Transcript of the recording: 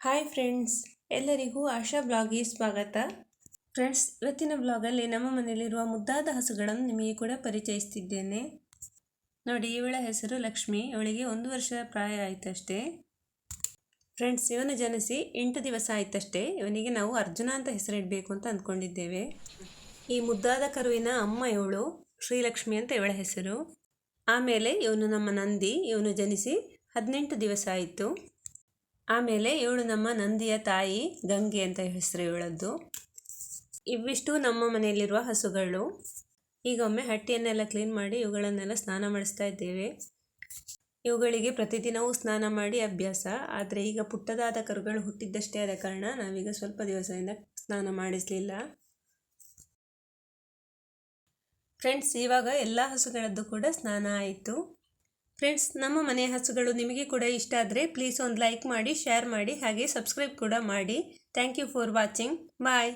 Hi friends ಎಲ್ಲರಿಗೂ ಆಶಾ ಬ್ಲಾಗಿಗೆ ಸ್ವಾಗತ. Friends ಇವತ್ತಿನ ಬ್ಲಾಗಲ್ಲಿ ನಮ್ಮ ಮನೆಯಲ್ಲಿರುವ ಮುದ್ದಾದ ಹಸುಗಳನ್ನು ನಿಮಗೆ ಕೂಡ ಪರಿಚಯಿಸ್ತಿದ್ದೇನೆ. ನೋಡಿ, ಇವಳ ಹೆಸರು ಲಕ್ಷ್ಮಿ ಇವಳಿಗೆ ಒಂದು ವರ್ಷ ಪ್ರಾಯ ಆಯಿತಷ್ಟೇ. ಫ್ರೆಂಡ್ಸ್ ಇವನು ಜನಿಸಿ ಎಂಟು ದಿವಸ ಆಯ್ತಷ್ಟೇ. ಇವನಿಗೆ ನಾವು ಅರ್ಜುನ ಅಂತ ಹೆಸರಿಡಬೇಕು ಅಂತ ಅಂದ್ಕೊಂಡಿದ್ದೇವೆ. ಈ ಮುದ್ದಾದ ಕರುವಿನ ಅಮ್ಮ ಇವಳು, ಶ್ರೀಲಕ್ಷ್ಮಿ ಅಂತ ಇವಳ ಹೆಸರು. ಆಮೇಲೆ ಇವನು ನಮ್ಮ ನಂದಿ, ಇವನು ಜನಿಸಿ ಹದಿನೆಂಟು ದಿವಸ ಆಯಿತು. ಆಮೇಲೆ ಇವಳು ನಮ್ಮ ನಂದಿಯ ತಾಯಿ ಗಂಗೆ ಅಂತ ಹೆಸರು ಇವಳದ್ದು. ಇವಿಷ್ಟು ನಮ್ಮ ಮನೆಯಲ್ಲಿರುವ ಹಸುಗಳು. ಈಗ ಒಮ್ಮೆ ಹಟ್ಟಿಯನ್ನೆಲ್ಲ ಕ್ಲೀನ್ ಮಾಡಿ ಇವುಗಳನ್ನೆಲ್ಲ ಸ್ನಾನ ಮಾಡಿಸ್ತಾ ಇದ್ದೇವೆ. ಇವುಗಳಿಗೆ ಪ್ರತಿದಿನವೂ ಸ್ನಾನ ಮಾಡಿ ಅಭ್ಯಾಸ. ಆದರೆ ಈಗ ಪುಟ್ಟದಾದ ಕರುಗಳು ಹುಟ್ಟಿದ್ದಷ್ಟೇ ಆದ ಕಾರಣ ನಾವೀಗ ಸ್ವಲ್ಪ ದಿವಸದಿಂದ ಸ್ನಾನ ಮಾಡಿಸಲಿಲ್ಲ. ಫ್ರೆಂಡ್ಸ್ ಇವಾಗ ಎಲ್ಲ ಹಸುಗಳದ್ದು ಕೂಡ ಸ್ನಾನ ಆಯಿತು. ಫ್ರೆಂಡ್ಸ್ ನಮ್ಮ ಮನೆಯ ಹಸುಗಳು ನಿಮಗೆ ಕೂಡ ಇಷ್ಟ ಆದರೆ ಪ್ಲೀಸ್ ಒಂದು ಲೈಕ್ ಮಾಡಿ ಶೇರ್ ಮಾಡಿ, ಹಾಗೆ ಸಬ್ಸ್ಕ್ರೈಬ್ ಕೂಡ ಮಾಡಿ. Thank you for watching bye